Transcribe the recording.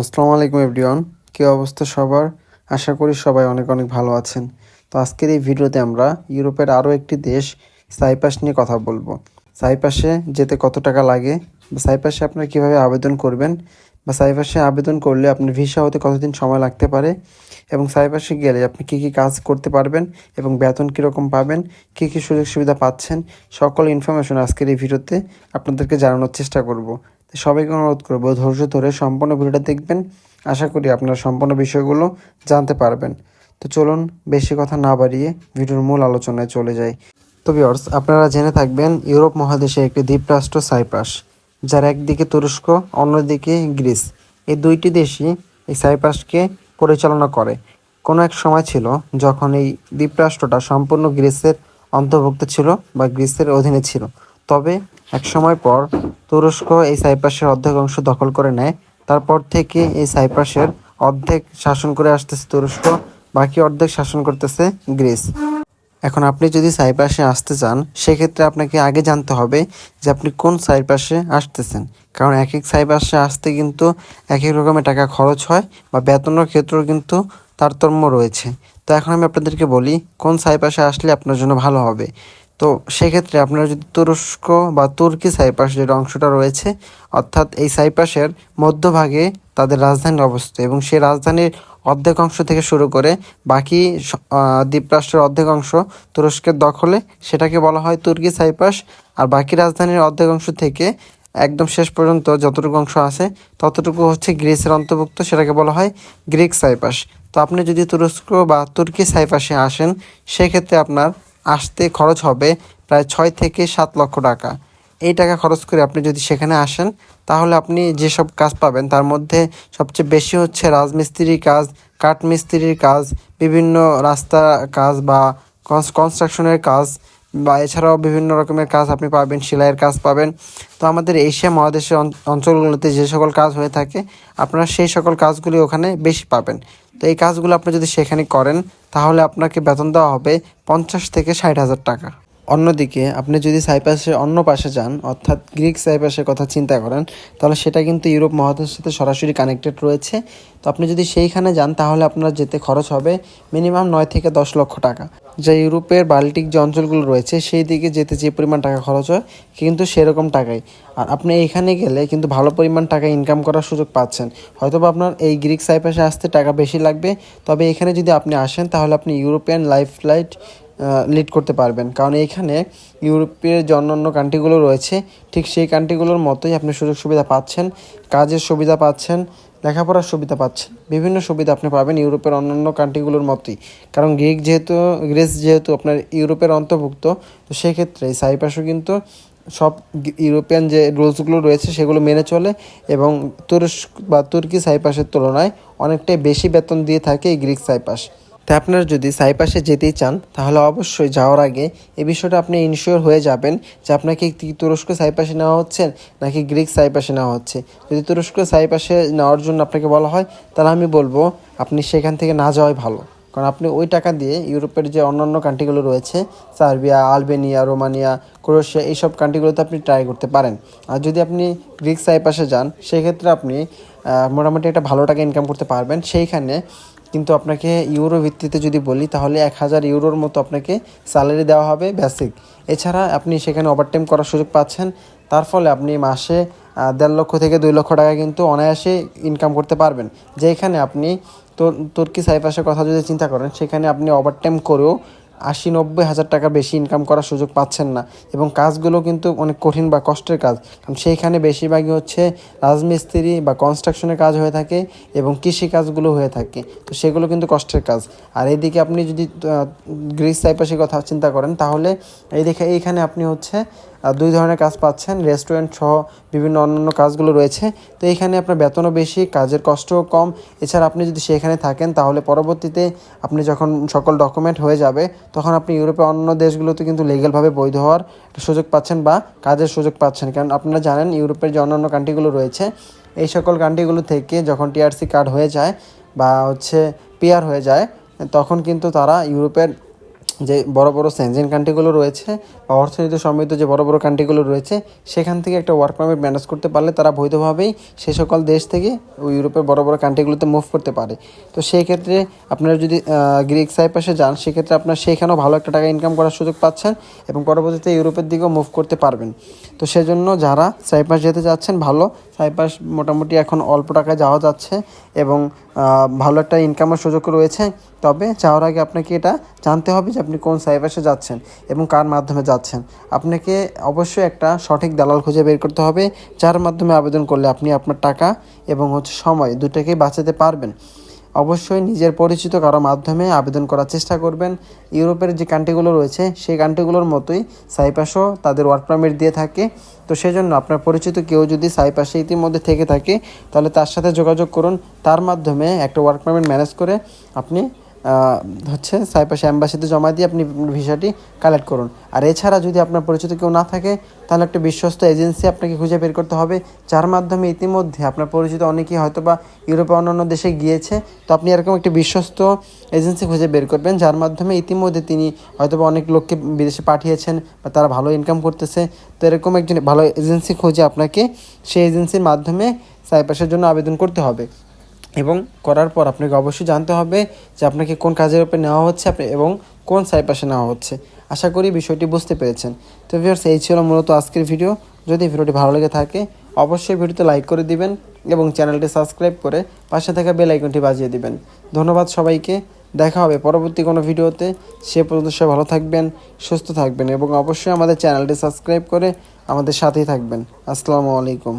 আসসালামু আলাইকুম, এভরিওয়ান। কী অবস্থা সবার? আশা করি সবাই অনেক অনেক ভালো আছেন। তো আজকের এই ভিডিওতে আমরা ইউরোপের আরও একটি দেশ সাইপাস নিয়ে কথা বলব। সাইপাসে যেতে কত টাকা লাগে? বা সাইপাসে আপনারা কীভাবে আবেদন করবেন? বা সাইপাসে আবেদন করলে আপনার ভিসা হতে কতদিন সময় লাগতে পারে? এবং সাইপাসে গেলে আপনি কী কী কাজ করতে পারবেন? এবং বেতন কীরকম পাবেন? কী কী সুযোগ সুবিধা পাচ্ছেন? সকল ইনফরমেশন আজকের এই ভিডিওতে আপনাদেরকে জানানোর চেষ্টা করব। সবাইকে অনুরোধ করব, ধৈর্য ধরে সম্পূর্ণ ভিডিওটা দেখবেন। আশা করি আপনারা সম্পূর্ণ বিষয়গুলো জানতে পারবেন। তো চলুন, বেশি কথা না বাড়িয়ে ভিডিওর মূল আলোচনায় চলে যাই। তো ভিউয়ার্স আপনারা জেনে থাকবেন, ইউরোপ মহাদেশে একটি দ্বীপরাষ্ট্র সাইপ্রাস, যার একদিকে তুরস্ক, অন্যদিকে গ্রিস। এই দুইটি দেশই এই সাইপ্রাসকে পরিচালনা করে। কোনো এক সময় ছিল যখন এই দ্বীপরাষ্ট্রটা সম্পূর্ণ গ্রিসের অন্তর্ভুক্ত ছিল বা গ্রিসের অধীনে ছিল। তবে এক সময় পর তুরস্ক এই সাইপ্রাসের অর্ধেক অংশ দখল করে নেয়। তারপর থেকে এই সাইপ্রাসের অর্ধেক শাসন করে আসতেছে তুরস্ক, বাকি অর্ধেক শাসন করতেছে গ্রিস। এখন আপনি যদি সাইপ্রাসে আসতে চান, সেক্ষেত্রে আপনাকে আগে জানতে হবে যে আপনি কোন সাইপ্রাসে আসতেছেন। কারণ এক এক সাইপ্রাসে আসতে কিন্তু এক এক রকমের টাকা খরচ হয় বা বেতনের ক্ষেত্রেও কিন্তু তারতম্য রয়েছে। তো এখন আমি আপনাদেরকে বলি, কোন সাইপ্রাসে আসলে আপনার জন্য ভালো হবে। তো সেক্ষেত্রে আপনারা যদি তুরস্ক বা তুর্কি সাইপ্রাস যে অংশটা রয়েছে, অর্থাৎ এই সাইপ্রাসের মধ্যভাগে তাদের রাজধানীর অবস্থিত এবং সেই রাজধানীর অর্ধেক অংশ থেকে শুরু করে বাকি দ্বীপরাষ্ট্রের অর্ধেক অংশ তুরস্কের দখলে সেটাকে বলা হয় তুর্কি সাইপ্রাস। আর বাকি রাজধানীর অর্ধেক অংশ থেকে একদম শেষ পর্যন্ত যতটুকু অংশ আছে, ততটুকু হচ্ছে গ্রিসের অন্তর্ভুক্ত, সেটাকে বলা হয় গ্রিক সাইপ্রাস। তো আপনি যদি তুরস্ক বা তুর্কি সাইপ্রাসে আসেন, সেক্ষেত্রে আপনার আসতে খরচ হবে প্রায় ছয় থেকে সাত লক্ষ টাকা। এই টাকা খরচ করে আপনি যদি সেখানে আসেন, তাহলে আপনি যেসব কাজ পাবেন, তার মধ্যে সবচেয়ে বেশি হচ্ছে রাজমিস্ত্রির কাজ, কাঠমিস্ত্রির কাজ, বিভিন্ন রাস্তা কাজ বা কনস্ট্রাকশনের কাজ বা এছাড়াও বিভিন্ন রকমের কাজ আপনি পাবেন, সেলাইয়ের কাজ পাবেন। তো আমাদের এশিয়া মহাদেশের অঞ্চ- অঞ্চলগুলোতে যে সকল কাজ হয়ে থাকে, আপনারা সেই সকল কাজগুলি ওখানে বেশি পাবেন। তো এই কাজগুলো আপনি যদি সেখানে করেন, তাহলে আপনাকে বেতন দেওয়া হবে পঞ্চাশ থেকে ষাট হাজার টাকা। অন্যদিকে আপনি যদি সাইপ্রাসের অন্য পাশে যান, অর্থাৎ গ্রিক সাইপ্রাসের কথা চিন্তা করেন, তাহলে সেটা কিন্তু ইউরোপ মহাদেশের সাথে সরাসরি কানেক্টেড রয়েছে। তো আপনি যদি সেইখানে যান, তাহলে আপনার যেতে খরচ হবে মিনিমাম নয় থেকে দশ লক্ষ টাকা। যা ইউরোপের বাল্টিক যে অঞ্চলগুলো রয়েছে, সেই দিকে যেতে যে পরিমাণ টাকা খরচ হয় কিন্তু সেরকম টাকাই। আর আপনি এইখানে গেলে কিন্তু ভালো পরিমাণ টাকা ইনকাম করার সুযোগ পাচ্ছেন। হয়তো বা আপনার এই গ্রিক সাইপ্রাসে আসতে টাকা বেশি লাগবে, তবে এখানে যদি আপনি আসেন, তাহলে আপনি ইউরোপিয়ান লাইফ ফ্লাইট লিড করতে পারবেন। কারণ এইখানে ইউরোপের যে অন্যান্য কান্ট্রিগুলো রয়েছে, ঠিক সেই কান্ট্রিগুলোর মতোই আপনি সুযোগ সুবিধা পাচ্ছেন, কাজের সুবিধা পাচ্ছেন, লেখাপড়ার সুবিধা পাচ্ছেন। বিভিন্ন সুবিধা আপনি পাবেন ইউরোপের অন্যান্য কান্ট্রিগুলোর মতোই। কারণ গ্রিক যেহেতু, গ্রিস যেহেতু আপনার ইউরোপের অন্তর্ভুক্ত, তো সেক্ষেত্রে সাইপ্রাসও কিন্তু সব ইউরোপিয়ান যে রুলসগুলো রয়েছে সেগুলো মেনে চলে এবং তুরস্ক বা তুর্কি সাইপাসের তুলনায় অনেকটাই বেশি বেতন দিয়ে থাকে এই গ্রিক সাইপাস তাই আপনারা যদি সাইপাসে যেতেই চান, তাহলে অবশ্যই যাওয়ার আগে এ বিষয়টা আপনি ইনশিওর হয়ে যাবেন যে আপনাকে কি তুরস্ক সাইপাসে নেওয়া হচ্ছে নাকি গ্রিক সাইপাসে নেওয়া হচ্ছে। যদি তুরস্ক সাইপাসে নেওয়ার জন্য আপনাকে বলা হয়, তাহলে আমি বলব আপনি সেখান থেকে না যাওয়াই ভালো। কারণ আপনি ওই টাকা দিয়ে ইউরোপের যে অন্যান্য কান্ট্রিগুলো রয়েছে, সার্বিয়া, আলবেনিয়া, রোমানিয়া, ক্রোয়েশিয়া, এইসব কান্ট্রিগুলোতে আপনি ট্রাই করতে পারেন। আর যদি আপনি গ্রিক সাইপাসে যান, সেক্ষেত্রে আপনি মোটামুটি একটা ভালো টাকা ইনকাম করতে পারবেন। সেইখানে কিন্তু আপনাকে ইউরো ভিত্তিতে যদি বলি, তাহলে এক হাজার ইউরোর মতো আপনাকে স্যালারি দেওয়া হবে বেসিক এছাড়া আপনি সেখানে ওভারটাইম করার সুযোগ পাচ্ছেন। তার ফলে আপনি মাসে দেড় লক্ষ থেকে দুই লক্ষ টাকা কিন্তু অনায়াসে ইনকাম করতে পারবেন। যেখানে আপনি তোর তুর্কি সাইপাসের কথা যদি চিন্তা করেন, সেখানে আপনি ওভারটাইম করেও আশি নব্বই হাজার টাকা বেশি ইনকাম করার সুযোগ পাচ্ছেন না। এবং কাজগুলো কিন্তু অনেক কঠিন বা কষ্টের কাজ। কারণ সেইখানে বেশিরভাগই হচ্ছে রাজমিস্ত্রি বা কনস্ট্রাকশনের কাজ হয়ে থাকে এবং কৃষি কাজগুলো হয়ে থাকে। তো সেগুলো কিন্তু কষ্টের কাজ। আর এইদিকে আপনি যদি গ্রিস সাইপাসের কথা চিন্তা করেন, তাহলে এই দেখে এইখানে আপনি হচ্ছে দুই ধরনের কাজ পাচ্ছেন রেস্টুরেন্ট সহ বিভিন্ন অন্যান্য কাজগুলো রয়েছে। তো এইখানে আপনার বেতনও বেশি, কাজের কষ্টও কম। এছাড়া আপনি যদি সেখানে থাকেন, তাহলে পরবর্তীতে আপনি যখন সকল ডকুমেন্ট হয়ে যাবে, তখন আপনি ইউরোপের অন্য দেশগুলোতে কিন্তু লিগ্যালভাবে বৈধ হওয়ার সুযোগ পাচ্ছেন বা কাজের সুযোগ পাচ্ছেন। কারণ আপনারা জানেন, ইউরোপের যে অন্যান্য কান্ট্রিগুলো রয়েছে, এই সকল কান্ট্রিগুলো থেকে যখন টিআরসি কার্ড হয়ে যায় বা হচ্ছে পিআর হয়ে যায়, তখন কিন্তু তারা ইউরোপের যে বড় বড় সেনজেন কান্ট্রিগুলো রয়েছে বা অর্থনীতি সমৃদ্ধ যে বড় বড় কান্ট্রিগুলো রয়েছে, সেখান থেকে একটা ওয়ার্ক পারমিট ম্যানেজ করতে পারলে তারা বৈধভাবেই সে সকল দেশ থেকে ওই ইউরোপের বড় বড় কান্ট্রিগুলোতে মুভ করতে পারে। তো সেই ক্ষেত্রে আপনারা যদি গ্রিক সাইপাসে যান, সেক্ষেত্রে আপনার সেইখানেও ভালো একটা টাকা ইনকাম করার সুযোগ পাচ্ছেন এবং পরবর্তীতে ইউরোপের দিকেও মুভ করতে পারবেন। তো সেজন্য যারা সাইপাস যেতে যাচ্ছেন ভালো সাইপাস মোটামুটি এখন অল্প টাকায় যাওয়া যাচ্ছে এবং ভালো একটা ইনকামের সুযোগ রয়েছে। তবে যাওয়ার আগে আপনাকে এটা জানতে হবে যে আপনি কোন সাইপাসে যাচ্ছেন এবং কার মাধ্যমে যাচ্ছেন। আপনাকে অবশ্যই একটা সঠিক দালাল খুঁজে বের করতে হবে, যার মাধ্যমে আবেদন করলে আপনি আপনার টাকা এবং হচ্ছে সময় দুটাকেই বাঁচাতে পারবেন। অবশ্যই নিজের পরিচিত কারও মাধ্যমে আবেদন করার চেষ্টা করবেন। ইউরোপের যে কান্ট্রিগুলো রয়েছে, সেই কান্ট্রিগুলোর মতোই সাইপাসও তাদের ওয়ার্ক পারমিট দিয়ে থাকে। তো সেজন্য আপনার পরিচিত কেউ যদি সাইপাসে ইতিমধ্যে থেকে থাকে, তাহলে তার সাথে যোগাযোগ করুন। তার মাধ্যমে একটা ওয়ার্ক পারমিট ম্যানেজ করে আপনি হচ্ছে সাইপাস অ্যাম্বাসিতে জমা দিয়ে আপনি ভিসাটি কালেক্ট করুন। আর এছাড়া যদি আপনার পরিচিত কেউ না থাকে, তাহলে একটা বিশ্বস্ত এজেন্সি আপনাকে খুঁজে বের করতে হবে, যার মাধ্যমে ইতিমধ্যে আপনার পরিচিত অনেকেই হয়তো বা ইউরোপে অন্যান্য দেশে গিয়েছে। তো আপনি এরকম একটি বিশ্বস্ত এজেন্সি খুঁজে বের করবেন, যার মাধ্যমে ইতিমধ্যে তিনি হয়তো বা অনেক লোককে বিদেশে পাঠিয়েছেন বা তারা ভালো ইনকাম করতেছে। তো এরকম একজন ভালো এজেন্সি খুঁজে আপনাকে সেই এজেন্সির মাধ্যমে সাইপাসের জন্য আবেদন করতে হবে। এবং করার পর আপনাকে অবশ্যই জানতে হবে যে আপনাকে কোন কাজের উপর নেওয়া হচ্ছে আপনি এবং কোন সাইপাসে নেওয়া হচ্ছে। আশা করি বিষয়টি বুঝতে পেরেছেন। তো ভিউয়ার্স এই ছিল মূলত আজকের ভিডিও যদি ভিডিওটি ভালো লেগে থাকে, অবশ্যই ভিডিওতে লাইক করে দিবেন এবং চ্যানেলটি সাবস্ক্রাইব করে পাশে থাকা বেল আইকনটি বাজিয়ে দিবেন। ধন্যবাদ সবাইকে। দেখা হবে পরবর্তী কোনো ভিডিওতে। সে পর্যন্ত সবাই ভালো থাকবেন, সুস্থ থাকবেন এবং অবশ্যই আমাদের চ্যানেলটি সাবস্ক্রাইব করে আমাদের সাথেই থাকবেন। আসসালামু আলাইকুম।